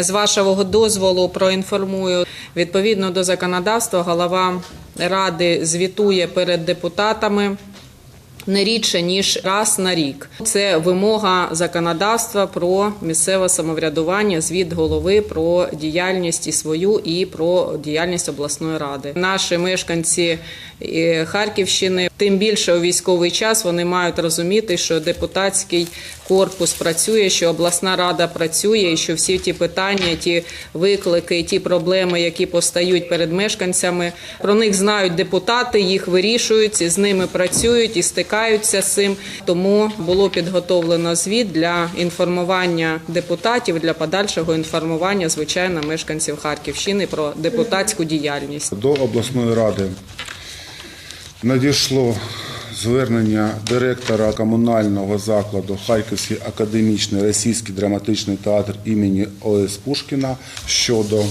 З вашого дозволу проінформую відповідно до законодавства. Голова ради звітує перед депутатами не рідше ніж раз на рік. Це вимога законодавства про місцеве самоврядування, звіт голови про діяльність і свою і про діяльність обласної ради. Наші мешканці е, Харківщини, тим більше у військовий час, вони мають розуміти, що депутатський корпус працює, що обласна рада працює, і що всі ті питання, ті виклики, ті проблеми, які постають перед мешканцями, про них знають депутати, їх вирішують, і з ними працюють і стикаються з цим. Тому було підготовлено звіт для інформування депутатів для подальшого інформування, звичайно, мешканців Харківщини про депутатську діяльність. До обласної ради надійшло звернення директора комунального закладу Харківський академічний російський драматичний театр імені О.С. Пушкіна щодо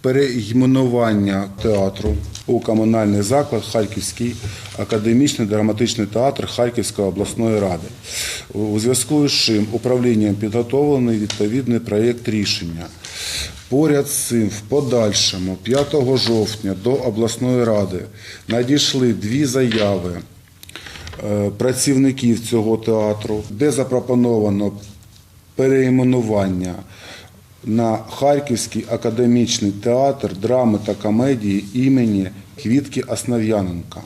переіменування театру у комунальний заклад Харківський академічний драматичний театр Харківської обласної ради. У зв'язку з чим управлінням підготовлений відповідний проєкт рішення. Поряд з цим, в подальшому, 5 жовтня до обласної ради надійшли дві заяви е, працівників цього театру, де запропоновано переіменування на Харківський академічний театр драми та комедії імені Квітки Основ'яненка.